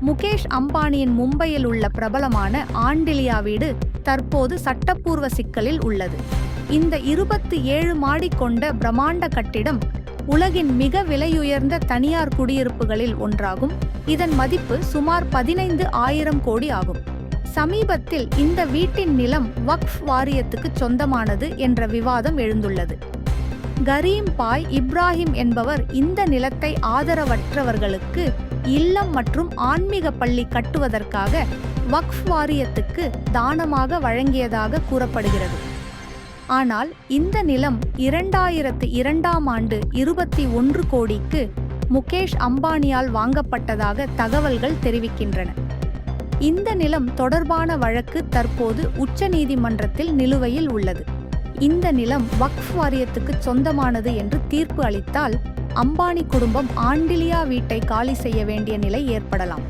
முகேஷ் அம்பானியின் மும்பையில் உள்ள பிரபலமான ஆண்டிலியா வீடு தற்போது சட்டப்பூர்வ சிக்கலில் உள்ளது. இந்த இருபத்தி ஏழு மாடி கொண்ட பிரம்மாண்ட கட்டிடம் உலகின் மிக விலையுயர்ந்த தனியார் குடியிருப்புகளில் ஒன்றாகும். இதன் மதிப்பு சுமார் பதினைந்து ஆயிரம் கோடி ஆகும். சமீபத்தில் இந்த வீட்டின் நிலம் வக்ஃப் வாரியத்துக்கு சொந்தமானது என்ற விவாதம் எழுந்துள்ளது. கரீம் பாய் இப்ராஹிம் என்பவர் இந்த நிலத்தை ஆதரவற்றவர்களுக்கு இல்லம் மற்றும் ஆன்மீக பள்ளி கட்டுவதற்காக வக்ஃப் வாரியத்துக்கு தானமாக வழங்கியதாக கூறப்படுகிறது. ஆனால் இந்த நிலம் இரண்டாயிரத்து இரண்டாம் ஆண்டு இருபத்தி ஒன்று கோடிக்கு முகேஷ் அம்பானியால் வாங்கப்பட்டதாக தகவல்கள் தெரிவிக்கின்றன. இந்த நிலம் தொடர்பான வழக்கு தற்போது உச்சநீதிமன்றத்தில் நிலுவையில் உள்ளது. இந்த நிலம் வக்ஃப் வாரியத்துக்கு சொந்தமானது என்று தீர்ப்பு அளித்தால் அம்பானி குடும்பம் ஆண்டிலியா வீட்டை காலி செய்ய வேண்டிய நிலை ஏற்படலாம்.